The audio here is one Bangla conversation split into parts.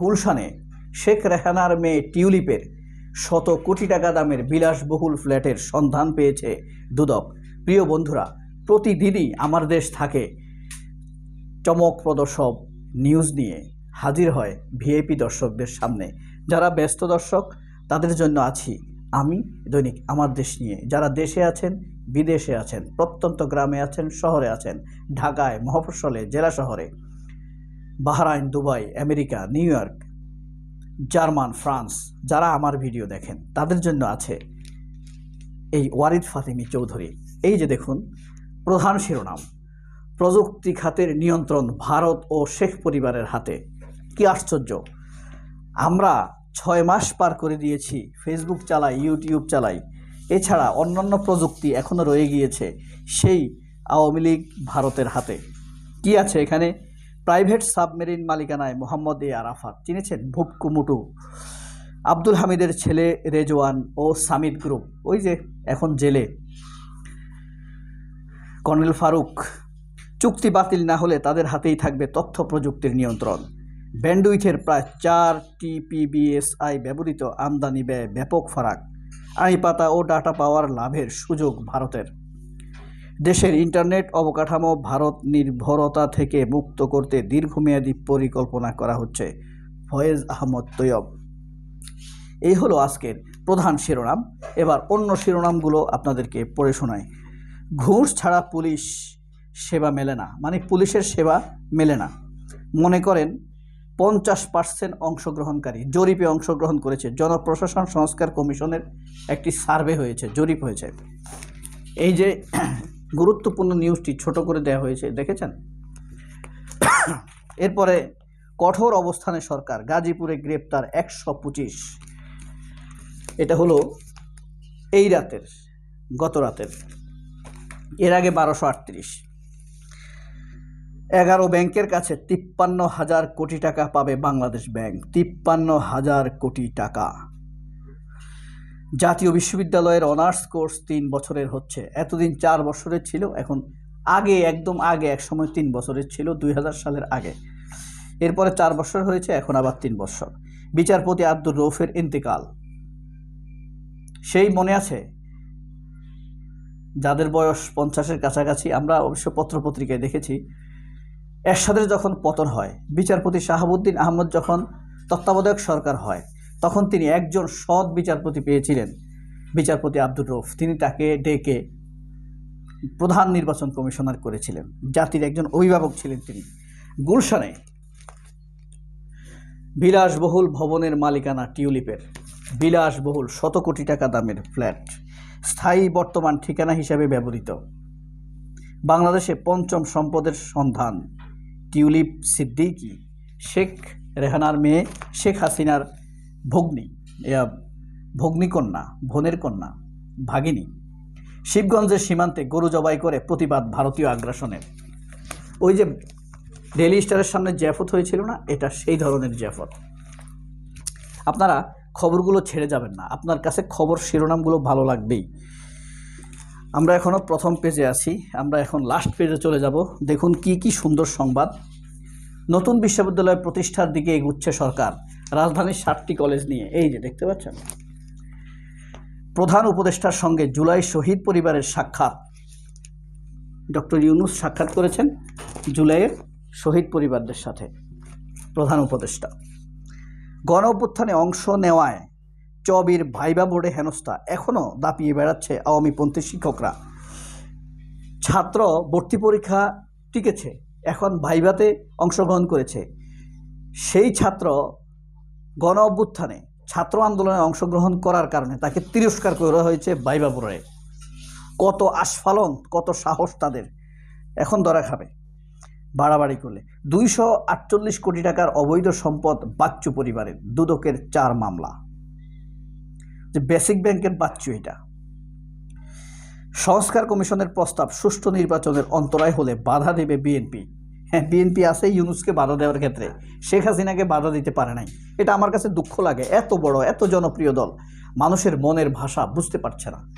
গুলশানে শেখ রেহানার মেয়ে টিউলিপের শত কোটি টাকা দামের বিলাসবহুল ফ্ল্যাটের সন্ধান পেয়েছে দুদক। প্রিয় বন্ধুরা, প্রতিদিনই আমার দেশ থাকে চমকপ্রদ সব নিউজ নিয়ে। হাজির হয় ভিআইপি দর্শকদের সামনে। যারা ব্যস্ত দর্শক, তাদের জন্য আছি আমি দৈনিক আমার দেশ নিয়ে। যারা দেশে আছেন, বিদেশে আছেন, প্রত্যন্ত গ্রামে আছেন, শহরে আছেন, ঢাকায়, মফস্বলে, জেলা শহরে Bahrain, Dubai, America, New York, German, France, যারা আমার ভিডিও দেখেন, তাদের জন্য আছে এই ওয়ারিদ ফাতিমি চৌধুরী। এই যে দেখুন, প্রধান শিরোনাম, প্রযুক্তি খাতের নিয়ন্ত্রণ ভারত ও শেখ পরিবারের হাতে। কি আশ্চর্য! আমরা ছয় মাস পার করে দিয়েছি ফেসবুক চালাই ইউটিউব চালাই। এছাড়া অন্যান্য প্রযুক্তি এখনও রয়ে গিয়েছে, সেই আওয়ামী লীগ ভারতের হাতে। কি আছে এখানে? প্রাইভেট সাবমেরিন মালিকানায় মোহাম্মদ এ আরাফাত চিনেছেন ভুপকুমুটু আব্দুল হামিদের ছেলে রেজওয়ান ও সামিদ গ্রুপ। ওই যে এখন জেলে। কর্নেল ফারুক, চুক্তি বাতিল না হলে তাদের হাতেই থাকবে তথ্য প্রযুক্তির নিয়ন্ত্রণ। ব্যান্ডউইথের প্রায় চার টিপিবিএসআই ব্যবহৃত আমদানি ব্যয় ব্যাপক ফারাক। আইপাতা ও ডাটা পাওয়ার লাভের সুযোগ ভারতের। দেশের ইন্টারনেট অবকাঠামো, ভারত নির্ভরতা থেকে মুক্ত করতে দীর্ঘমেয়াদী পরিকল্পনা করা হচ্ছে ফয়েজ আহমদ তৈয়ব। এই হলো আজকের প্রধান শিরোনাম। এবার অন্য শিরোনামগুলো আপনাদেরকে পড়ে শোনায় ঘুষ ছাড়া পুলিশ সেবা মেলে না। মানে পুলিশের সেবা মেলে না। মনে করেন পঞ্চাশ পার্সেন্ট অংশগ্রহণকারী জরিপে অংশগ্রহণ করেছে। জনপ্রশাসন সংস্কার কমিশনের একটি সার্ভে হয়েছে, জরিপ হয়েছে। এই যে গুরুত্বপূর্ণ নিউজটি ছোট করে দেওয়া হয়েছে, দেখেছেন? এরপরে, কঠোর অবস্থানে সরকার, গাজীপুরে গ্রেপ্তার একশো পঁচিশ। এটা হলো এই রাতের, গত রাতের। এর আগে বারোশো আটত্রিশ। এগারো ব্যাংকের কাছে তিপ্পান্ন হাজার কোটি টাকা পাবে বাংলাদেশ ব্যাংক, তিপ্পান্ন হাজার কোটি টাকা। জাতীয় বিশ্ববিদ্যালয়ের অনার্স কোর্স তিন বছরের হচ্ছে। এতদিন চার বছরের ছিল, এখন আগে, একদম আগে, এক সময় তিন বছরের ছিল, দুই হাজার সালের আগে। এরপরে চার বছর হয়েছে, এখন আবার তিন বছর। বিচারপতি আব্দুর রৌফের ইন্তেকাল। সেই মনে আছে? যাদের বয়স পঞ্চাশের কাছাকাছি, আমরা অবশ্য পত্রপত্রিকায় দেখেছি। এরশাদের যখন পতন হয়, বিচারপতি শাহাবুদ্দিন আহমদ যখন তত্ত্বাবধায়ক সরকার হয় তখন তিনি একজন সৎ বিচারপতি পেয়েছিলেন, বিচারপতি আব্দুর রৌফ তিনি তাকে ডেকে প্রধান নির্বাচন কমিশনার করেছিলেন। জাতির একজন অভিভাবক ছিলেন তিনি। গুলশানে বিলাসবহুল ভবনের মালিকানা টিউলিপের। বিলাসবহুল শত কোটি টাকা দামের ফ্ল্যাট। স্থায়ী বর্তমান ঠিকানা হিসাবে ব্যবহৃত। বাংলাদেশে পঞ্চম সম্পদের সন্ধান। টিউলিপ সিদ্দিকি, শেখ রেহানার মেয়ে, শেখ হাসিনার ভগ্নী এয়া ভগ্নী কন্যা, বোনের কন্যা, ভাগিনী। শিবগঞ্জের সীমান্তে গরু জবাই করে প্রতিবাদ ভারতীয় আগ্রাসনের। ওই যে ডেলি স্টারের সামনে জ্যাফত হয়েছিল না, এটা সেই ধরনের জ্যাফত। আপনারা খবরগুলো ছেড়ে যাবেন না, আপনার কাছে খবর শিরোনামগুলো ভালো লাগবেই। আমরা এখনও প্রথম পেজে আছি, আমরা এখন লাস্ট পেজে চলে যাব। দেখুন কি কি সুন্দর সংবাদ। নতুন বিশ্ববিদ্যালয় প্রতিষ্ঠার দিকে এগুচ্ছে সরকার। রাজধানীর সাতটি কলেজ নিয়ে। এই যে, দেখতে পাচ্ছেন? প্রধান উপদেষ্টার সঙ্গে জুলাই শহীদ পরিবারের সাক্ষাৎ। ডক্টর ইউনুস সাক্ষাৎ করেছেন জুলাইয়ের শহীদ পরিবারদের সাথে। প্রধান উপদেষ্টা। গণ অভ্যুত্থানে অংশ নেওয়ায় চবির ভাইবা বোর্ডে হেনস্থা। এখনও দাপিয়ে বেড়াচ্ছে আওয়ামীপন্থী শিক্ষকরা। ছাত্র ভর্তি পরীক্ষা টিকেছে, এখন ভাইভাতে অংশগ্রহণ করেছে। সেই ছাত্র গণ অভ্যুত্থানে ছাত্র আন্দোলনে অংশগ্রহণ করার কারণে তাকে তিরস্কার করা হয়েছে ভাইবা বোর্ডে কত আস্ফালন, কত সাহস তাদের এখন ধরা খাবে। বাড়াবাড়ি করলে। দুইশো আটচল্লিশ কোটি টাকার অবৈধ সম্পদ বাচ্চু পরিবারের দুদকের চার মামলা। যে বেসিক ব্যাংকের বাচ্চু এটা। সংস্কার কমিশনের প্রস্তাব সুষ্ঠু নির্বাচনের অন্তরায় হলে বাধা দেবে বিএনপি। হ্যাঁ বিএনপি আছে ইউনুসকে বাধা দেওয়ার ক্ষেত্রে। শেখ হাসিনাকে বাধা দিতে পারে নাই। এটা আমার কাছে দুঃখ লাগে। এত বড়, এত জনপ্রিয় দল মানুষের মনের ভাষা বুঝতে পারছে না।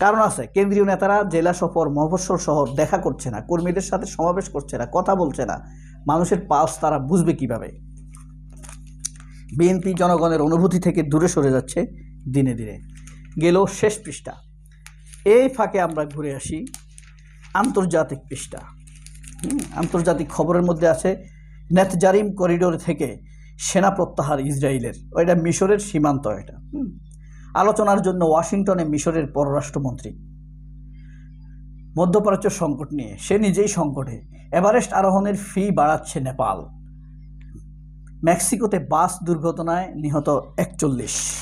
কারণ আছে, কেন্দ্রীয় নেতারা জেলা সফর, মফস্বল শহর দেখা করছে না, কর্মীদের সাথে সমাবেশ করছে না, কথা বলছে না। মানুষের পালস তারা বুঝবে কীভাবে? বিএনপি জনগণের অনুভূতি থেকে দূরে সরে যাচ্ছে দিনে দিনে। গেল শেষ পৃষ্ঠা। এই ফাঁকে আমরা ঘুরে আসি আন্তর্জাতিক পৃষ্ঠা। আন্তর্জাতিক খবরের মধ্যে আছে, নেতজারিম করিডোর থেকে সেনা প্রত্যাহার ইসরায়েলের। ওইটা মিশরের সীমান্ত এটা আলোচনার জন্য ওয়াশিংটনে মিশরের পররাষ্ট্রমন্ত্রী। মধ্যপ্রাচ্য সংকট নিয়ে, সে নিজেই সংকটে। এভারেস্ট আরোহণের ফি বাড়াচ্ছে নেপাল। মেক্সিকোতে বাস দুর্ঘটনায় নিহত একচল্লিশ।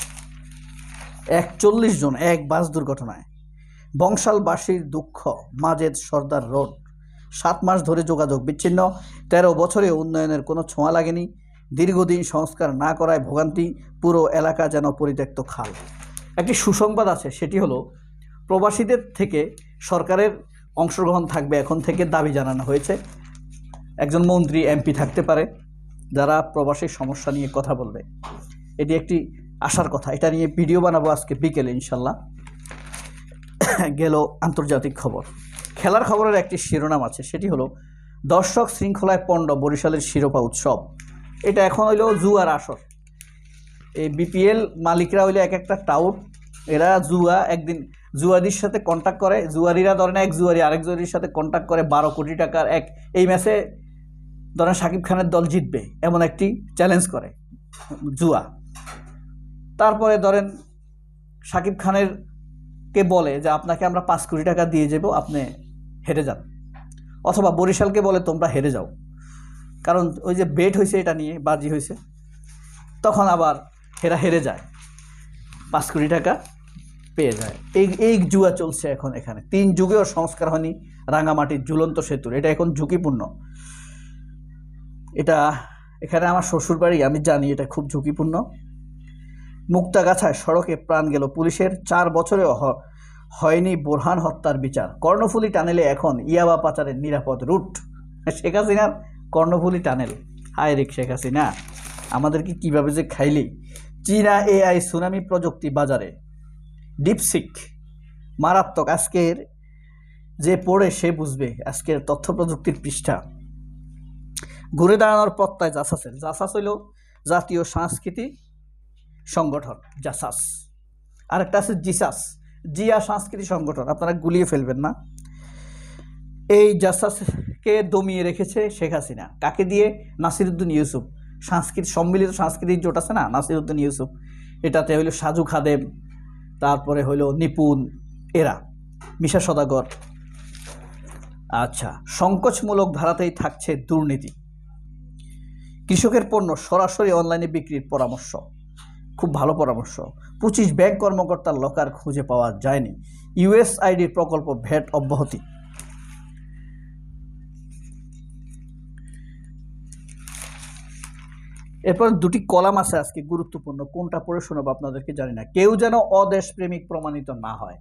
একচল্লিশ জন এক বাস দুর্ঘটনায়। বংশালবাসীর দুঃখ, মাজেদ সর্দার রোড সাত মাস ধরে যোগাযোগ বিচ্ছিন্ন। তেরো বছরে উন্নয়নের কোনো ছোঁয়া লাগেনি। দীর্ঘদিন সংস্কার না করায় ভোগান্তি, পুরো এলাকা যেন পরিত্যক্ত খাল। একটি সুসংবাদ আছে, সেটি হলো, প্রবাসীদের থেকে সরকারের অংশগ্রহণ থাকবে এখন থেকে দাবি জানানো হয়েছে। একজন মন্ত্রী, এমপি থাকতে পারে, যারা প্রবাসীর সমস্যা নিয়ে কথা বলবে। এটি একটি আশার কথা। এটা নিয়ে ভিডিও বানাবো আজকে বিকেলে, ইনশাল্লাহ। গেল আন্তর্জাতিক খবর। খেলার খবরের একটি শিরোনাম আছে, সেটি হলো দর্শক শৃঙ্খলায় পণ্ড বরিশালের শিরোপা উৎসব। এটা এখন হইল জুয়ার আসর। এই বিপিএল মালিকরা হইলে এক একটা টাউট এরা জুয়া, একদিন জুয়ারির সাথে কন্ট্যাক্ট করে, জুয়ারিরা ধরেন এক জুয়ারি, আরেক জুয়ারির সাথে কন্ট্যাক্ট করে বারো কোটি টাকার এক, এই ম্যাচে ধরেন শাকিব খানের দল জিতবে, এমন একটি চ্যালেঞ্জ করে জুয়া। তারপরে ধরেন শাকিব খানের কে বলে যে, আপনাকে আমরা পাঁচ কোটি টাকা দিয়ে যাব আপনি হেরে যান। অথবা বরিশালকে বলে, তোমরা হেরে যাও। কারণ ওই যে বেট হয়েছে এটা নিয়ে, বাজি হয়েছে, তখন আবার হেরা হেরে যায়। পাঁচ কোটি টাকা পেয়ে যায়। এই এই জুয়া চলছে এখন এখানে। তিন যুগেও সংস্কার হয়নি রাঙামাটির ঝুলন্ত সেতুর। এটা এখন ঝুঁকিপূর্ণ। এটা এখানে আমার শ্বশুর বাড়ি আমি জানি এটা খুব ঝুঁকিপূর্ণ। মুক্তাগাছায় সড়কে প্রাণ গেল পুলিশের। চার বছরেও হয়নি বোরহান হত্যার বিচার। কর্ণফুলি টানেলে এখন ইয়াবা পাচারের নিরাপদ রুট। শেখ হাসিনার কর্ণফুলি টানেল। হায় রেক শেখ হাসিনা, আমাদেরকে কীভাবে যে খাইলি? চীনা এআই সুনামি প্রযুক্তি বাজারে। ডিপসিক, মারাত্মক। আজকের যে পড়ে সে বুঝবে আজকের তথ্য প্রযুক্তির পৃষ্ঠা। ঘুরে দাঁড়ানোর প্রত্যয় জাসাসের। জাসাস হইল জাতীয় সাংস্কৃতিক সংগঠন, জাসাস। আরেকটা আছে জিসাস। জিয়া সাংস্কৃতিক সংগঠন, আপনারা গুলিয়ে ফেলবেন না। এই জাসাসকে দমিয়ে রেখেছে শেখ হাসিনা। কাকে দিয়ে? নাসিরুদ্দিন ইউসুফ। সাংস্কৃতিক, সম্মিলিত সাংস্কৃতিক জোট আছে না? নাসিরুদ্দিন ইউসুফ। এটাতে হইল সাজু খাদেম, তারপরে হইল নিপুণ এরা, মিশা সদাগর। আচ্ছা সংকোচমূলক ধারাতেই থাকছে দুর্নীতি। কৃষকের পণ্য সরাসরি অনলাইনে বিক্রির পরামর্শ। খুব ভালো পরামর্শ। পঁচিশ ব্যাংক কর্মকর্তার লকার খুঁজে পাওয়া যায়নি। ইউএসআইডির প্রকল্প ভ্যাট অব্যাহতি। এরপর দুটি কলাম আছে আজকে গুরুত্বপূর্ণ। কোনটা পড়ে শোনাবো আপনাদেরকে জানি না। কেউ যেন অদেশপ্রেমিক প্রমাণিত না হয়।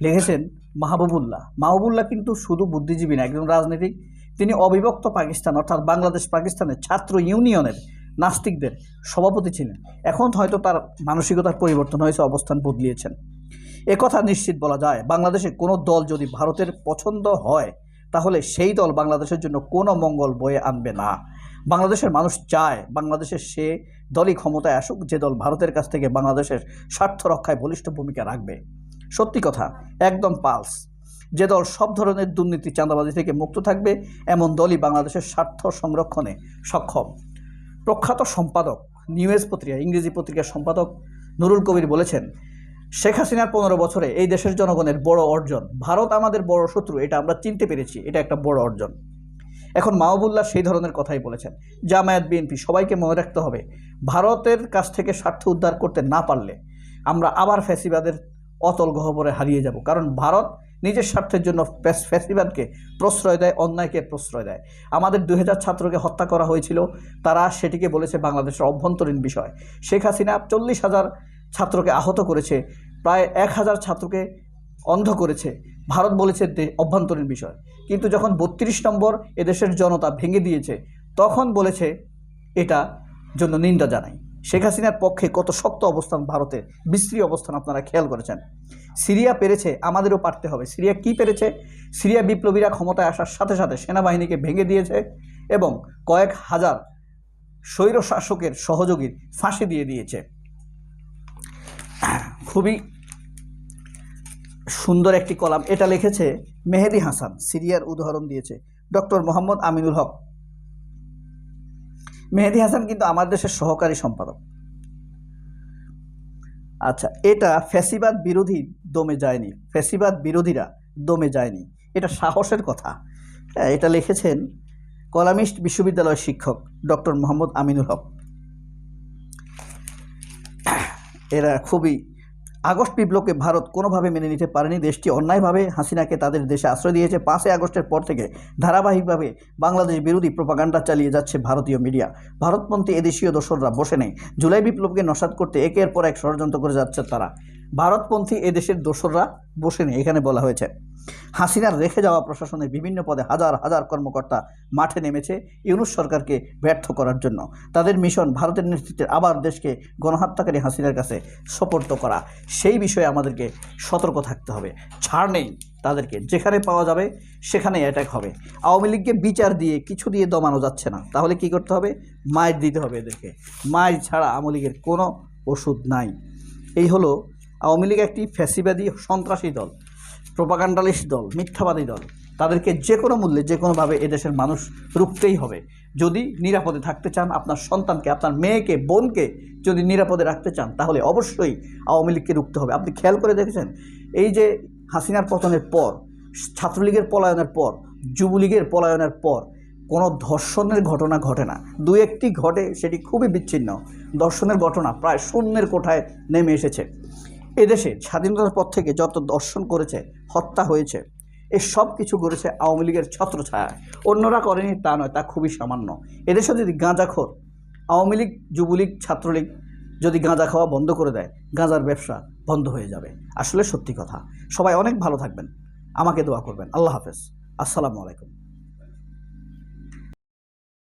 লিখেছেন মাহবুবুল্লাহ। মাহবুবুল্লাহ কিন্তু শুধু বুদ্ধিজীবী না, একজন রাজনীতিক। তিনি অবিভক্ত পাকিস্তান, অর্থাৎ বাংলাদেশ পাকিস্তানের ছাত্র ইউনিয়নের নাস্তিকদের সভাপতি ছিলেন। এখন হয়তো তার মানসিকতার পরিবর্তন হয়েছে, অবস্থান বদলিয়েছেন। একথা নিশ্চিত বলা যায়, বাংলাদেশে কোনো দল যদি ভারতের পছন্দ হয়, তাহলে সেই দল বাংলাদেশের জন্য কোনো মঙ্গল বয়ে আনবে না। বাংলাদেশের মানুষ চায় বাংলাদেশের সে দলই ক্ষমতায় আসুক, যে দল ভারতের কাছ থেকে বাংলাদেশের স্বার্থ রক্ষায় বলিষ্ঠ ভূমিকা রাখবে। সত্যি কথা, একদম পালস। যে দল সব ধরনের দুর্নীতি, চাঁদাবাজি থেকে মুক্ত থাকবে, এমন দলই বাংলাদেশের স্বার্থ সংরক্ষণে সক্ষম। প্রখ্যাত সম্পাদক নিউজ পত্রিকা, ইংরেজি পত্রিকার সম্পাদক নুরুল কবির বলেছেন, শেখ হাসিনার পনেরো বছরে এই দেশের জনগণের বড় অর্জন। ভারত আমাদের বড় শত্রু, এটা আমরা চিনতে পেরেছি, এটা একটা বড় অর্জন। এখন মাহবুল্লাহ সেই ধরনের কথাই বলেছেন, জামায়াত, বিএনপি, সবাইকে মনে রাখতে হবে, ভারতের কাছ থেকে স্বার্থ উদ্ধার করতে না পারলে আমরা আবার ফ্যাসিবাদের অতল গহ্বরে হারিয়ে যাব। কারণ ভারত নিজের স্বার্থের জন্য ফ্যাসিবাদকে প্রশ্রয় দেয়, অন্যায়কে প্রশ্রয় দেয়। আমাদের দুই হাজার ছাত্রকে হত্যা করা হয়েছিল। তারা সেটিকে বলেছে বাংলাদেশের অভ্যন্তরীণ বিষয়। শেখ হাসিনা চল্লিশ হাজার ছাত্রকে আহত করেছে। প্রায় এক হাজার ছাত্রকে অন্ধ করেছে। ভারত বলেছে অভ্যন্তরীণ বিষয়। কিন্তু যখন বত্রিশ নম্বর এদেশের জনতা ভেঙে দিয়েছে, তখন বলেছে এটা জন্য নিন্দা জানাই। শেখ হাসিনার পক্ষে কত শক্ত অবস্থান ভারতের বিশ্রী অবস্থান আপনারা খেয়াল করেছেন। সিরিয়া পেরেছে, আমাদেরও পারতে হবে। সিরিয়া কি পেরেছে? সিরিয়া বিপ্লবীরা ক্ষমতায় আসার সাথে সাথে সেনাবাহিনীকে ভেঙে দিয়েছে এবং কয়েক হাজার স্বৈর শাসকের সহযোগীর ফাঁসি দিয়ে দিয়েছে। খুবই সুন্দর একটি কলাম। এটা লিখেছে মেহেদি হাসান, সিরিয়ার উদাহরণ দিয়েছে। ডক্টর মোহাম্মদ আমিনুল হক মেহেদি হাসান কিন্তু আমার দেশের সহকারী সম্পাদক। আচ্ছা এটা ফ্যাসিবাদ বিরোধী দমে যায়নি। ফ্যাসিবাদ বিরোধীরা দমে যায়নি। এটা সাহসের কথা। হ্যাঁ, এটা লিখেছেন কলামিস্ট বিশ্ববিদ্যালয়ের শিক্ষক ডক্টর মোহাম্মদ আমিনুল হক। এরা খুবই আগস্ট বিপ্লবকে ভারত কোনোভাবে মেনে নিতে পারেনি। দেশটি অন্যায়ভাবে হাসিনাকে তাদের দেশে আশ্রয় দিয়েছে। পাঁচই আগস্টের পর থেকে ধারাবাহিকভাবে বাংলাদেশ বিরোধী প্রোপাগান্ডা চালিয়ে যাচ্ছে ভারতীয় মিডিয়া। ভারতপন্থী এদেশীয় দোসররা বসে নেই। জুলাই বিপ্লবকে নসাদ করতে একের পর এক ষড়যন্ত্র করে যাচ্ছে তারা। ভারতপন্থী এদেশের দোসররা বসে নেই, এখানে বলা হয়েছে। হাসিনার রেখে যাওয়া প্রশাসনের বিভিন্ন পদে হাজার হাজার কর্মকর্তা মাঠে নেমেছে ইউনুস সরকারকে ব্যর্থ করার জন্য। তাদের মিশন ভারতের নেতৃত্বে আবার দেশকে গণহত্যাকারী হাসিনার কাছে সোপর্দ করা, সেই বিষয়ে আমাদেরকে সতর্ক থাকতে হবে। ছাড় নেই তাদেরকে, যেখানে পাওয়া যাবে সেখানে অ্যাটাক হবে। আওয়ামী লীগকে বিচার দিয়ে কিছু দিয়ে দমানো যাচ্ছে না। তাহলে কি করতে হবে? মায়ের দিতে হবে এদেরকে। মায়ের ছাড়া আওয়ামী লীগের কোনো ওষুধ নাই। এই হলো আওয়ামী লীগ একটি ফ্যাসিবাদী সন্ত্রাসী দল, প্রোপাগান্ডালিস্ট দল, মিথ্যাবাদী দল। তাদেরকে যে কোনো মূল্যে, যে কোনোভাবে এদেশের মানুষ রুখতেই হবে। যদি নিরাপদে থাকতে চান আপনার সন্তানকে, আপনার মেয়েকে, বোনকে যদি নিরাপদে রাখতে চান, তাহলে অবশ্যই আওয়ামী লীগকে রুখতে হবে। আপনি খেয়াল করে দেখেছেন? এই যে হাসিনার পতনের পর, ছাত্রলীগের পলায়নের পর, যুবলীগের পলায়নের পর, কোনো ধর্ষণের ঘটনা ঘটে না। দু একটি ঘটে, সেটি খুবই বিচ্ছিন্ন। ধর্ষণের ঘটনা প্রায় শূন্যের কোঠায় নেমে এসেছে। এদেশে স্বাধীনতার পর থেকে যত দর্শন করেছে, হত্যা হয়েছে এই সব কিছু করেছে আওয়ামী লীগের ছত্রছায়া। অন্যরা করেনি তা নয়, তা খুবই সামান্য। এদেশে যদি গাঁজাখোর আওয়ামী লীগ, যুবলীগ, ছাত্রলীগ যদি গাঁজা খাওয়া বন্ধ করে দেয়, গাঁজার ব্যবসা বন্ধ হয়ে যাবে। আসলে সত্যি কথা। সবাই অনেক ভালো থাকবেন। আমাকে দোয়া করবেন। আল্লাহ হাফেজ। আসসালামু আলাইকুম।